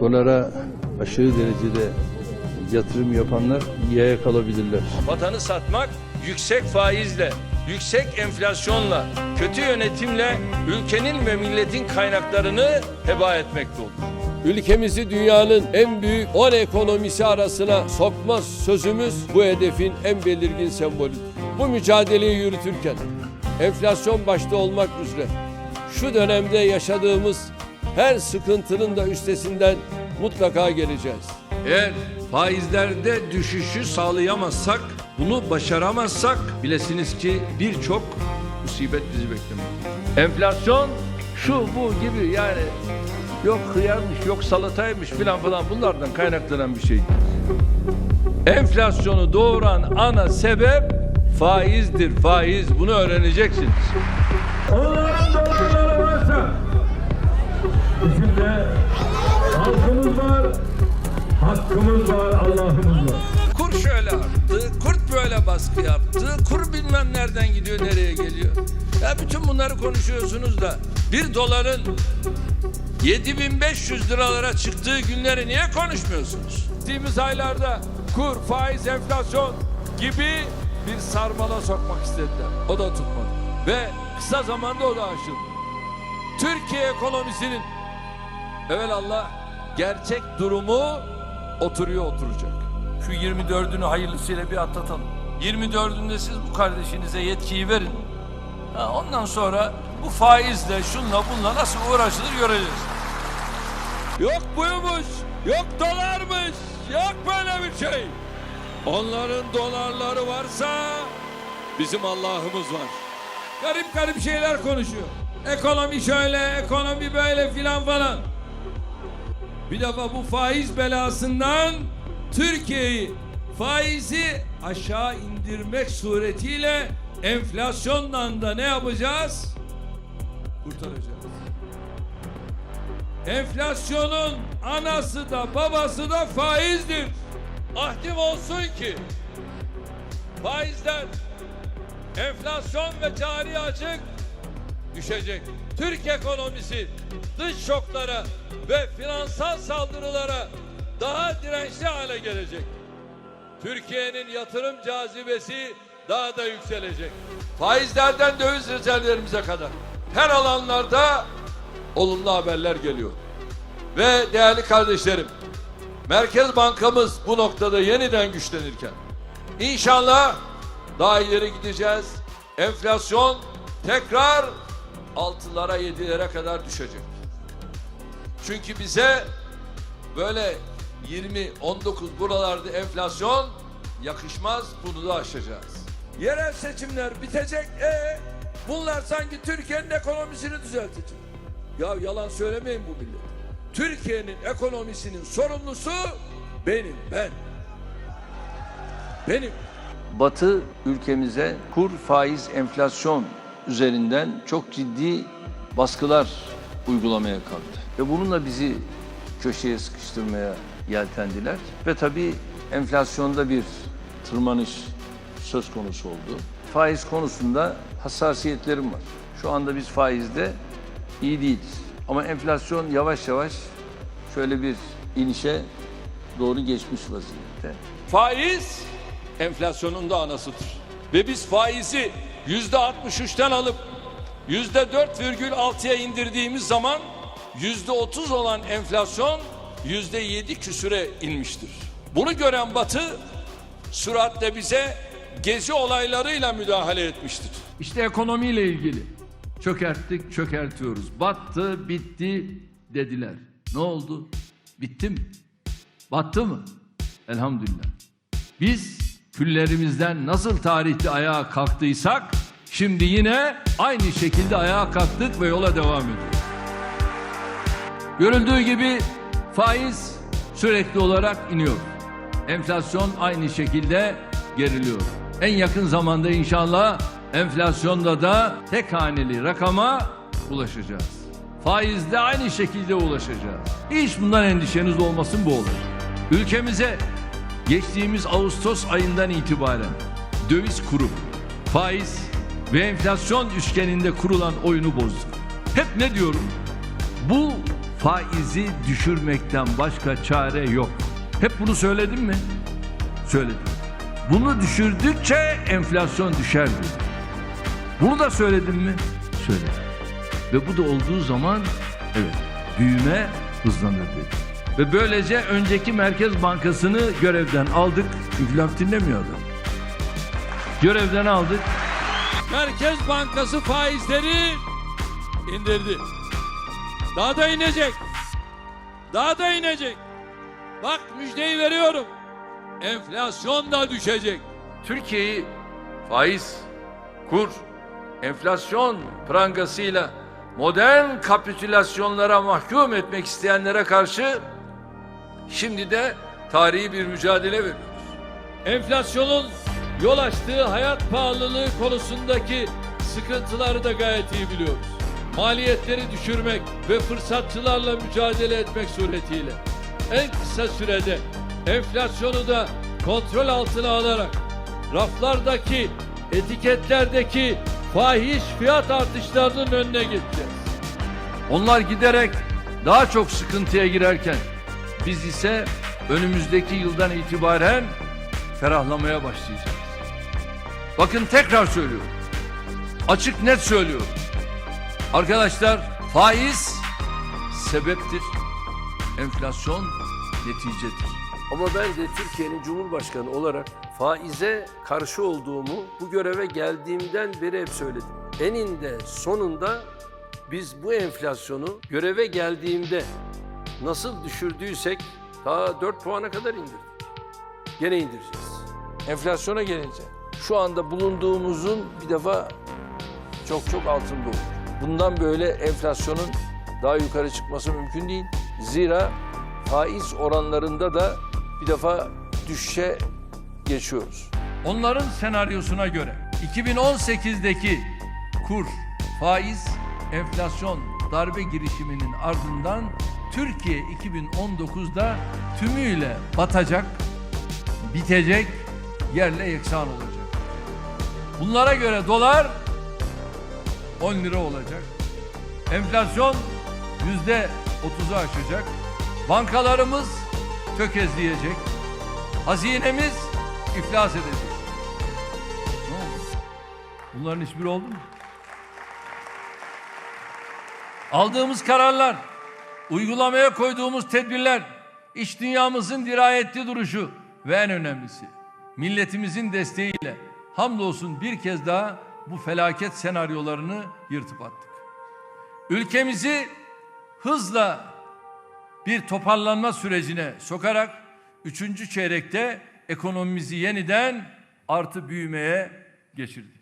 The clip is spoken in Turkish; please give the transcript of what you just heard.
Dolara aşırı derecede yatırım yapanlar yaya kalabilirler. Vatanı satmak yüksek faizle, yüksek enflasyonla, kötü yönetimle ülkenin ve milletin kaynaklarını heba etmekte olur. Ülkemizi dünyanın en büyük 10 ekonomisi arasına sokma sözümüz bu hedefin en belirgin sembolüdür. Bu mücadeleyi yürütürken enflasyon başta olmak üzere şu dönemde yaşadığımız her sıkıntının da üstesinden mutlaka geleceğiz. Eğer faizlerde düşüşü sağlayamazsak, bunu başaramazsak bilesiniz ki birçok musibet bizi beklemektedir. Enflasyon şu bu gibi yani yok hıyarmış, yok salataymış filan falan bunlardan kaynaklanan bir şey. Enflasyonu doğuran ana sebep faizdir. Faiz bunu öğreneceksiniz. Bizim de halkımız var, hakkımız var, Allah'ımız var. Kur şöyle arttı, kurt böyle baskı yaptı, kur bilmem nereden gidiyor, nereye geliyor. Ya bütün bunları konuşuyorsunuz da bir doların 7500 liralara çıktığı günleri niye konuşmuyorsunuz? Geçtiğimiz aylarda kur, faiz, enflasyon gibi bir sarmala sokmak istediler. O da tutmadı. Ve kısa zamanda o da aşıldı. Türkiye ekonomisinin evelallah gerçek durumu oturuyor oturacak. Şu 24'ünü hayırlısıyla bir atlatalım. 24'ünde siz bu kardeşinize yetkiyi verin. Ha, ondan sonra bu faizle şunla bunla nasıl uğraşılır göreceğiz. Yok buymuş, yok dolarmış, yok böyle bir şey. Onların dolarları varsa bizim Allah'ımız var. Garip garip şeyler konuşuyor. Ekonomi şöyle, ekonomi böyle filan falan. Bir defa bu faiz belasından Türkiye'yi faizi aşağı indirmek suretiyle enflasyondan da ne yapacağız? Kurtaracağız. Enflasyonun anası da babası da faizdir. Ahdim olsun ki faizler enflasyon ve cari açık düşecek. Türk ekonomisi dış şoklara ve finansal saldırılara daha dirençli hale gelecek. Türkiye'nin yatırım cazibesi daha da yükselecek. Faizlerden döviz rezervlerimize kadar her alanlarda olumlu haberler geliyor. Ve değerli kardeşlerim, Merkez Bankamız bu noktada yeniden güçlenirken inşallah daha ileri gideceğiz. Enflasyon tekrar altılara yedilere kadar düşecek. Çünkü bize böyle 20 19 buralarda enflasyon yakışmaz bunu da aşacağız. Yerel seçimler bitecek. E bunlar sanki Türkiye'nin ekonomisini düzeltecek. Ya yalan söylemeyin bu millet. Türkiye'nin ekonomisinin sorumlusu benim ben. Benim. Batı ülkemize kur, faiz, enflasyon üzerinden çok ciddi baskılar uygulamaya kalktı. Ve bununla bizi köşeye sıkıştırmaya yeltendiler. Ve tabii enflasyonda bir tırmanış söz konusu oldu. Faiz konusunda hassasiyetlerim var. Şu anda biz faizde iyi değiliz. Ama enflasyon yavaş yavaş şöyle bir inişe doğru geçmiş vaziyette. Faiz enflasyonun da anasıdır. Ve biz faizi yüzde 63'ten alıp yüzde 4,6'ya indirdiğimiz zaman yüzde 30 olan enflasyon yüzde 7 küsüre inmiştir. Bunu gören Batı süratle bize gezi olaylarıyla müdahale etmiştir. İşte ekonomiyle ilgili. Çökerttik, çökertiyoruz. Battı, bitti dediler. Ne oldu? Bitti mi? Battı mı? Elhamdülillah. Biz küllerimizden nasıl tarihte ayağa kalktıysak şimdi yine aynı şekilde ayağa kalktık ve yola devam ediyoruz. Görüldüğü gibi faiz sürekli olarak iniyor. Enflasyon aynı şekilde geriliyor. En yakın zamanda inşallah enflasyonda da tek haneli rakama ulaşacağız. Faizde aynı şekilde ulaşacağız. Hiç bundan endişeniz olmasın bu olur. Ülkemize geçtiğimiz Ağustos ayından itibaren döviz kuru, faiz ve enflasyon üçgeninde kurulan oyunu bozduk. Hep ne diyorum? Bu faizi düşürmekten başka çare yok. Hep bunu söyledim mi? Söyledim. Bunu düşürdükçe enflasyon düşer dedim. Bunu da söyledim mi? Söyledim. Ve bu da olduğu zaman evet büyüme hızlanır dedim. Ve böylece önceki Merkez Bankası'nı görevden aldık. Çünkü laf dinlemiyor adam. Görevden aldık. Merkez Bankası faizleri indirdi. Daha da inecek. Daha da inecek. Bak müjdeyi veriyorum. Enflasyon da düşecek. Türkiye'yi faiz, kur, enflasyon prangasıyla modern kapitülasyonlara mahkum etmek isteyenlere karşı şimdi de tarihi bir mücadele veriyoruz. Enflasyonun yol açtığı hayat pahalılığı konusundaki sıkıntıları da gayet iyi biliyoruz. Maliyetleri düşürmek ve fırsatçılarla mücadele etmek suretiyle en kısa sürede enflasyonu da kontrol altına alarak raflardaki etiketlerdeki fahiş fiyat artışlarının önüne geçeceğiz. Onlar giderek daha çok sıkıntıya girerken biz ise önümüzdeki yıldan itibaren ferahlamaya başlayacağız. Bakın tekrar söylüyorum. Açık net söylüyorum. Arkadaşlar faiz sebeptir. Enflasyon neticedir. Ama ben de Türkiye'nin Cumhurbaşkanı olarak faize karşı olduğumu bu göreve geldiğimden beri hep söyledim. Eninde sonunda biz bu enflasyonu göreve geldiğimde nasıl düşürdüysek daha 4 puana kadar indirdik. Gene indireceğiz. Enflasyona gelince şu anda bulunduğumuzun bir defa çok çok altında olur. Bundan böyle enflasyonun daha yukarı çıkması mümkün değil. Zira faiz oranlarında da bir defa düşüşe geçiyoruz. Onların senaryosuna göre 2018'deki kur, faiz, enflasyon, darbe girişiminin ardından Türkiye 2019'da tümüyle batacak, bitecek, yerle yeksan olacak. Bunlara göre dolar 10 lira olacak. Enflasyon yüzde 30'u aşacak. Bankalarımız tökezleyecek. Hazinemiz iflas edecek. Ne oldu? Bunların hiçbiri oldu mu? Aldığımız kararlar, uygulamaya koyduğumuz tedbirler, iç dünyamızın dirayetli duruşu ve en önemlisi milletimizin desteğiyle hamdolsun bir kez daha bu felaket senaryolarını yırtıp attık. Ülkemizi hızla bir toparlanma sürecine sokarak üçüncü çeyrekte ekonomimizi yeniden artı büyümeye geçirdik.